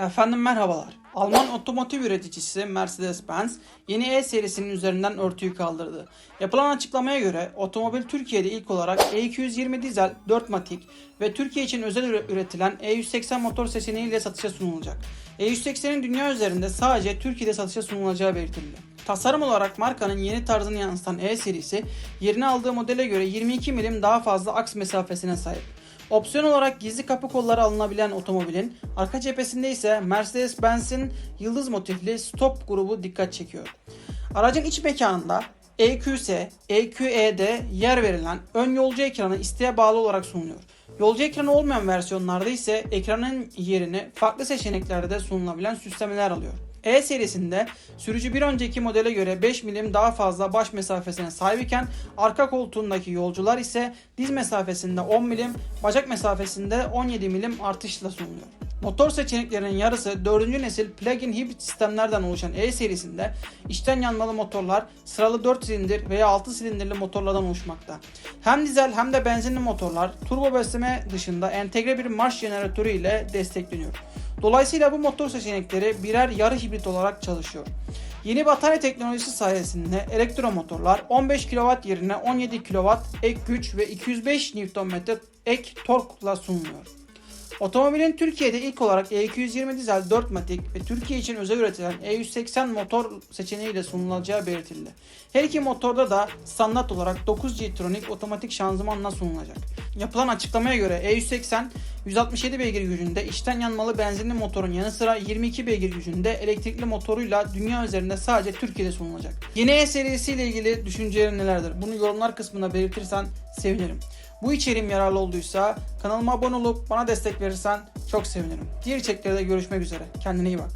Efendim merhabalar. Alman otomotiv üreticisi Mercedes-Benz yeni E serisinin üzerinden örtüyü kaldırdı. Yapılan açıklamaya göre otomobil Türkiye'de ilk olarak E220 dizel 4 matik ve Türkiye için özel üre- üretilen E180 motor seçeneğiyle satışa sunulacak. E180'in dünya üzerinde sadece Türkiye'de satışa sunulacağı belirtildi. Tasarım olarak markanın yeni tarzını yansıtan E serisi yerine aldığı modele göre 22 milim daha fazla aks mesafesine sahip. Opsiyon olarak gizli kapı kolları alınabilen otomobilin arka cephesinde ise Mercedes-Benz'in yıldız motifli stop grubu dikkat çekiyor. Aracın iç mekanında EQS, EQE'de yer verilen ön yolcu ekranı isteğe bağlı olarak sunuluyor. Yolcu ekranı olmayan versiyonlarda ise ekranın yerini farklı seçeneklerde de sunulabilen süslemeler alıyor. E serisinde sürücü bir önceki modele göre 5 milim daha fazla baş mesafesine sahip iken arka koltuğundaki yolcular ise diz mesafesinde 10 milim, bacak mesafesinde 17 milim artışla sunuluyor. Motor seçeneklerinin yarısı 4. nesil plug-in hibrit sistemlerden oluşan E serisinde içten yanmalı motorlar sıralı 4 silindir veya 6 silindirli motorlardan oluşmakta. Hem dizel hem de benzinli motorlar turbo besleme dışında entegre bir marş jeneratörü ile destekleniyor. Dolayısıyla bu motor seçenekleri birer yarı hibrit olarak çalışıyor. Yeni batarya teknolojisi sayesinde elektromotorlar 15 kW yerine 17 kW ek güç ve 205 Nm ek torkla sunuluyor. Otomobilin Türkiye'de ilk olarak E220 dizel 4 matik ve Türkiye için özel üretilen E180 motor seçeneğiyle sunulacağı belirtildi. Her iki motorda da standart olarak 9 G-Tronic otomatik şanzımanla sunulacak. Yapılan açıklamaya göre E180 167 beygir gücünde içten yanmalı benzinli motorun yanı sıra 22 beygir gücünde elektrikli motoruyla dünya üzerinde sadece Türkiye'de sunulacak. Yeni E serisiyle ilgili düşüncelerin nelerdir? Bunu yorumlar kısmına belirtirsen sevinirim. Bu içeriğim yararlı olduysa kanalıma abone olup bana destek verirsen çok sevinirim. Diğer içeriklerde görüşmek üzere. Kendine iyi bak.